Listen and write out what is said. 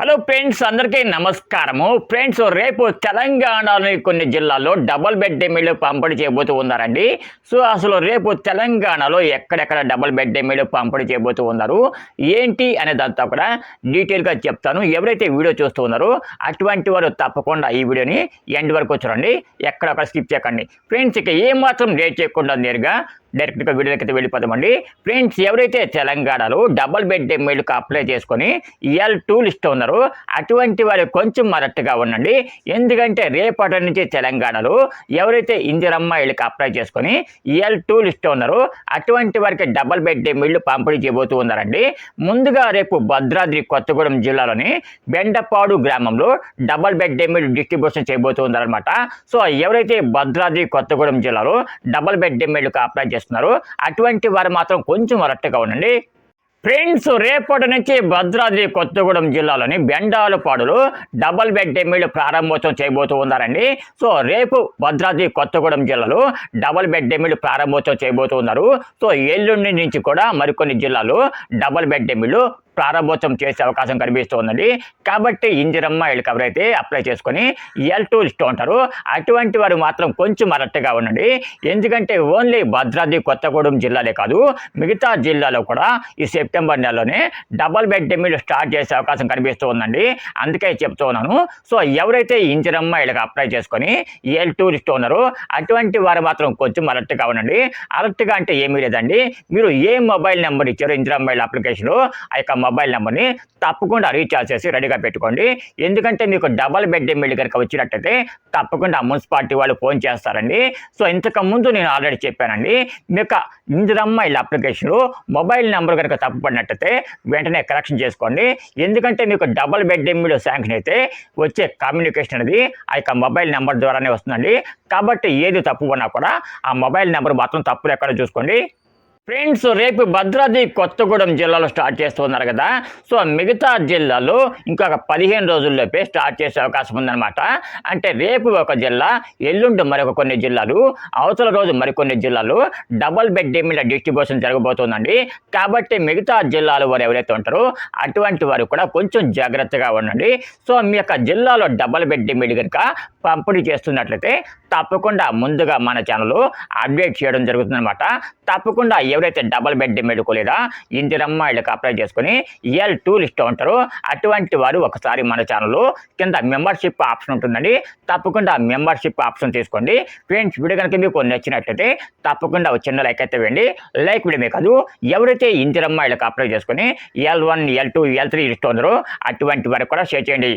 Hello friends అందరికీ నమస్కారము. Friends రేపు తెలంగాణలోని కొన్ని జిల్లాల్లో డబుల్ బెడ్ ఎమ్మెల్యే పంపిణీ చేయబోతూ ఉన్నారండి సో అసలు రేపు తెలంగాణలో ఎక్కడెక్కడ డబుల్ బెడ్ ఎమ్మెల్యే పంపిణీ చేయబోతూ ఉన్నారు ఏంటి అనేదంతా కూడా డీటెయిల్గా చెప్తాను. ఎవరైతే వీడియో చూస్తూ ఉన్నారో అటువంటి వారు తప్పకుండా ఈ వీడియోని ఎండ్ వరకు చూడండి. ఎక్కడక్కడ స్కిప్ చేయకండి. ఫ్రెండ్స్ ఇక ఏమాత్రం లేట్ చేయకుండా నేరుగా డైరెక్ట్గా వీడియోకి వెళ్ళిపోదామండి. ఫ్రెండ్స్ ఎవరైతే తెలంగాణలో డబుల్ బెడ్ ఎమ్మెల్యేకి అప్లై చేసుకొని ఎల్ టూ లిస్ట్ ఉన్నారో అటువంటి వారు కొంచెం మరట్టుగా ఉండండి. ఎందుకంటే రేపటి నుంచి తెలంగాణలో ఎవరైతే ఇందిరమ్మ ఇళ్ళకి అప్లై చేసుకొని ఎల్ టూ లిస్ట్ ఉన్నారో అటువంటి వారికి డబుల్ బెడ్ ఎమ్మెల్యేలు పంపిణీ చేయబోతూ ఉన్నారండి. ముందుగా రేపు భద్రాద్రి కొత్తగూడెం జిల్లాలోని బెండపాడు గ్రామంలో డబుల్ బెడ్ ఎమ్మెల్యే డిస్ట్రిబ్యూషన్ చేయబోతూ ఉన్నారనమాట సో ఎవరైతే భద్రాద్రి కొత్తగూడెం జిల్లాలో డబుల్ బెడ్ ఎమ్మెల్యేకి అప్లై చేస్తున్నారు. అటువంటి వారు మాత్రం కొంచెం అలర్ట్గా ఉండండి. ఫ్రెండ్స్ రేపటి నుంచి భద్రాద్రి కొత్తగూడెం జిల్లాలోని బెండాలపాడులో డబల్ బెడ్ ఎమ్మెల్యే ప్రారంభోత్సవం చేయబోతూ ఉన్నారండి. సో రేపు భద్రాద్రి కొత్తగూడెం జిల్లాలో డబల్ బెడ్ ఎమ్మెల్యే ప్రారంభోత్సవం చేయబోతూ ఉన్నారు. సో ఎల్లుండి నుంచి కూడా మరికొన్ని జిల్లాలో డబల్ బెడ్ ఎమ్మెల్యే ప్రారంభోత్సవం చేసే అవకాశం కనిపిస్తోందండి కాబట్టి ఇందిరమ్మ వీళ్ళకి ఎవరైతే అప్లై చేసుకొని ఎల్ టూ ఇస్తూ ఉంటారో. అటువంటి వారు మాత్రం కొంచెం అలర్ట్గా ఉండండి. ఎందుకంటే ఓన్లీ భద్రాద్రి కొత్తగూడెం జిల్లాలే కాదు మిగతా జిల్లాలో కూడా ఈ సెప్టెంబర్ సెప్టెంబర్ నెలలోనే డబల్ బెడ్ ఎమ్మెల్యే స్టార్ట్ చేసే అవకాశం కనిపిస్తూ ఉందండి. అందుకే చెప్తూ ఉన్నాను సో ఎవరైతే ఇందిరమ్మ వీళ్ళకి అప్లై చేసుకొని ఎల్ టూరిస్ట్ ఉన్నారో అటువంటి వారు మాత్రం కొంచెం అలర్ట్గా ఉండండి. అలర్ట్గా అంటే ఏమీ లేదండి. మీరు ఏ మొబైల్ నెంబర్ ఇచ్చారో ఇందిరమ్మ వీళ్ళ అప్లికేషన్లో ఆ యొక్క మొబైల్ నెంబర్ని తప్పకుండా రీఛార్జ్ చేసి రెడీగా పెట్టుకోండి. ఎందుకంటే మీకు డబల్ బెడ్ ఎమ్మెల్యే కనుక వచ్చినట్టయితే తప్పకుండా మున్సిపాలిటీ వాళ్ళు ఫోన్ చేస్తారండి. సో ఇంతకు ముందు నేను ఆల్రెడీ చెప్పానండి. మీకు ఇందిరమ్మ అప్లికేషన్లో మొబైల్ నెంబర్ కనుక తప్పుపడినట్టయితే వెంటనే కరెక్షన్ చేసుకోండి. ఎందుకంటే మీకు డబల్ బెడ్ ఎమ్మెల్యే శాంక్షన్ అయితే వచ్చే కమ్యూనికేషన్ అనేది ఆ యొక్క మొబైల్ నెంబర్ ద్వారానే వస్తుందండి. కాబట్టి ఏది తప్పు ఉన్నా కూడా ఆ మొబైల్ నెంబర్ మాత్రం తప్పులు ఎక్కడ చూసుకోండి. ఫ్రెండ్స్ రేపు భద్రాద్రి కొత్తగూడెం జిల్లాలో స్టార్ట్ చేస్తున్నారు కదా. సో మిగతా జిల్లాలో ఇంకొక పదిహేను రోజుల్లోపే స్టార్ట్ చేసే అవకాశం ఉందన్నమాట. అంటే రేపు ఒక జిల్లా ఎల్లుండి మరొక కొన్ని జిల్లాలు అవతల రోజు మరికొన్ని జిల్లాలు డబల్ బెడ్ మీద డిస్ట్రిబ్యూషన్ జరగబోతోందండి. కాబట్టి మిగతా జిల్లాల వారు ఎవరైతే ఉంటారో అటువంటి వారు కూడా కొంచెం జాగ్రత్తగా ఉండండి. సో మీ యొక్క జిల్లాలో డబల్ బెడ్ మీద కనుక పంపిణీ చేస్తున్నట్లయితే తప్పకుండా ముందుగా మన ఛానల్ అప్డేట్ చేయడం జరుగుతుందన్నమాట. తప్పకుండా ఎవరైతే డబల్ బెడ్ మెడుకోలేదా ఇందిరమ్మ ఇళ్ళకి అప్లై చేసుకుని ఎల్ టూ లిస్ట్ ఉంటారో. అటువంటి వారు ఒకసారి మన ఛానల్లో కింద మెంబర్షిప్ ఆప్షన్ ఉంటుందండి. తప్పకుండా మెంబర్షిప్ ఆప్షన్ తీసుకోండి. ఫ్రెండ్స్ వీడియో కనుక మీకు నచ్చినట్లయితే తప్పకుండా ఒక చిన్న లైక్ అయితే వేయండి. లైక్ వీడియో కాదు ఎవరైతే ఇందిరమ్మ ఇళ్ళకి అప్లై చేసుకుని L one L two L three list ఉందరో అటువంటి వారికి కూడా షేర్ చేయండి.